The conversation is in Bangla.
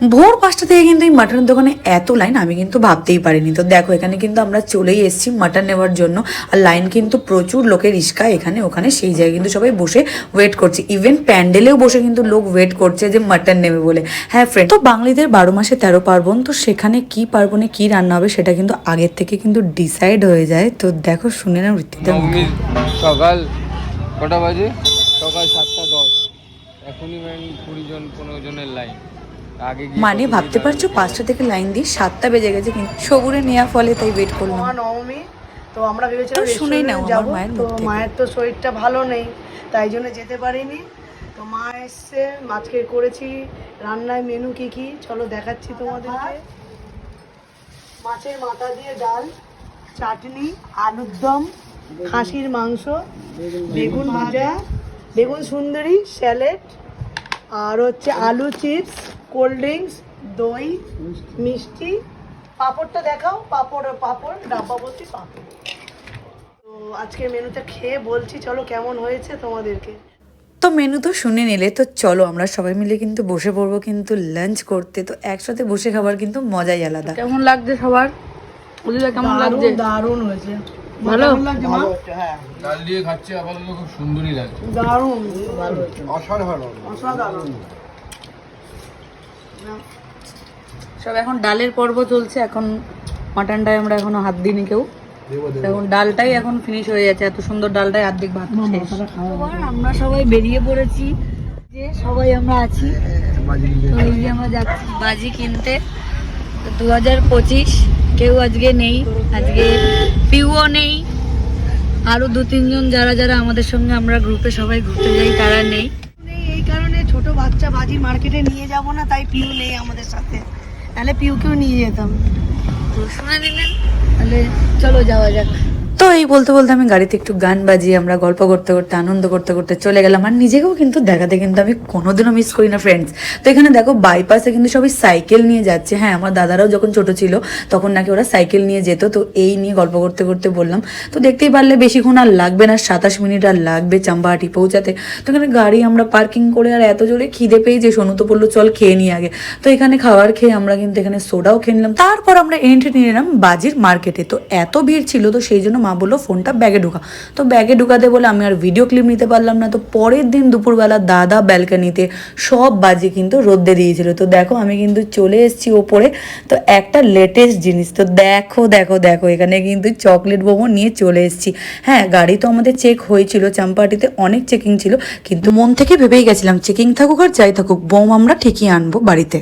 ভোর পাঁচটা থেকে কিন্তু এই মাটনের দোকানে এত লাইন আমি কিন্তু ভাবতেই পারিনি। তো দেখো, এখানে কিন্তু আমরা চলেই এসেছি মাটন নেওয়ার জন্য। আর লাইন কিন্তু প্রচুর লোকের রিস্কা, এখানে ওখানে সেই জায়গায় কিন্তু সবাই বসে ওয়েট করছে। ইভেন প্যান্ডেলেও বসে কিন্তু লোক ওয়েট করছে যে মাটন নেবে বলে। হ্যাঁ ফ্রেন্ড তো বাঙালিদের বারো মাসে তেরো পার্বণ, তো সেখানে কি পার্বণে কি রান্না হবে সেটা কিন্তু আগের থেকে কিন্তু ডিসাইড হয়ে যায়। তো দেখো, শুনে না। নবমীর সকাল কটা বাজে? সকাল সাতটা দশ। এখনই কুড়ি জন, পনেরো জনের লাইন মানে ভাবতে পারছ পাঁচটা থেকে লাইন দিয়ে সাতটা বেজে গেছে কিন্তু সবুরে নেওয়ার ফলে তাই ওয়েট করলাম। মহানবমী তো আমরা ভেবেছিলাম শুনেই নাও রেস্টুরেন্টে যাব। মায়ের তো মায়ের তো শরীরটা ভালো নেই তাই জন্য যেতে পারিনি। তো মা এসছে আজকে করেছি রান্নায় মেনু কি কি চলো দেখাচ্ছি তোমাদেরকে। মাছের মাথা দিয়ে ডাল চাটনি আলুর দম খাসির মাংস বেগুন ভাজা বেগুন সুন্দরী স্যালেড আর হচ্ছে আলু চিপস কোল্ড ড্রিঙ্কস দই মিষ্টি। পাঁপড়টা দেখাও পাঁপড় পাঁপড় ডাব্বা বলছি পাঁপড়? তো আজকের মেনুটা খেয়ে বলছি চলো কেমন হয়েছে তোমাদেরকে? তো মেনু তো শুনে নিলে তো চলো আমরা সবাই মিলে কিন্তু বসে পড়ব কিন্তু লাঞ্চ করতে। তো একসাথে বসে খাবার কিন্তু মজাই আলাদা। কেমন লাগছে সবার? কেমন লাগছে? দারুণ হয়েছে। ভালো? মা? ডাল দিয়ে খাচ্ছে আপাতত খুব সুন্দরই লাগছে। দারুণ ভালো হয়েছে অসাধারণ। সব এখন ডালের পর্ব চলছে এখন মাটনটায় আমরা এখনও হাত দিইনি কেউ। এখন ডালটাই এখন ফিনিশ হয়ে যাচ্ছে এত সুন্দর ডালটাই অর্ধেক ভাত। আমরা সবাই বেরিয়ে পড়েছি যে সবাই আমরা আছি। আমরা যাচ্ছি। বাজি কিনতে দু হাজার পঁচিশ কেউ আজকে নেই আজকে পিউও নেই। আরও দু তিনজন যারা যারা আমাদের সঙ্গে আমরা গ্রুপে সবাই ঘুরতে যাই তারা নেই। নেই এই কারণে ছোট বাচ্চা বাজি মার্কেটে নিয়ে যাব না তাই পিউ নেই আমাদের সাথে। তাহলে পিউকেও নিয়ে যেতাম। তো শুনে দিলেন তাহলে চলো যাওয়া যাক। তো এই বলতে বলতে আমি গাড়িতে একটু গান বাজিয়ে আমরা গল্প করতে করতে, আনন্দ করতে করতে চলে গেলাম। আর নিজেকেও কিন্তু দেখাতে কিন্তু আমি কোনোদিনও মিস করি না ফ্রেন্ডস তো এখানে দেখো বাইপাসে কিন্তু সবাই সাইকেল নিয়ে যাচ্ছে। হ্যাঁ আমার দাদারাও যখন ছোট ছিল, তখন নাকি ওরা সাইকেল নিয়ে যেত। তো এই নিয়ে গল্প করতে করতে বললাম। তো দেখতেই পারলে বেশিক্ষণ আর লাগবে না, সাতাশ মিনিট আর লাগবে চাম্পাহাটি পৌঁছাতে। তো এখানে গাড়ি আমরা পার্কিং করে আর এত জোরে খিদে পেয়ে যে সোনু তো বলল, চল খেয়ে নিই আগে। তো এখানে খাবার খেয়ে আমরা কিন্তু এখানে সোডাও খেয়ে নিলাম। তারপর আমরা এন্ট্রি নিয়ে নিলাম বাজির মার্কেটে তো এত ভিড় ছিল, তো সেই জন্য মা বলল, ফোনটা ব্যাগে ঢোকা। তো ব্যাগে ঢুকাতে বলে আমি আর ভিডিও ক্লিপ নিতে পারলাম না। তো পরের দিন দুপুরবেলা দাদা ব্যালকানিতে সব বাজি কিন্তু রোদ্দে দিয়েছিল। তো দেখো আমি কিন্তু চলে এসেছি ওপরে। তো একটা লেটেস্ট জিনিস, তো দেখো দেখো দেখো, এখানে কিন্তু চকলেট বোমো নিয়ে চলে এসেছি। হ্যাঁ গাড়ি তো আমাদের চেক হয়েছিল, চাম্পাহাটিতে অনেক চেকিং ছিল, কিন্তু মন থেকে ভেবেই গেছিলাম চেকিং থাকুক আর যাই থাকুক, বোম আমরা ঠিকই আনব বাড়িতে।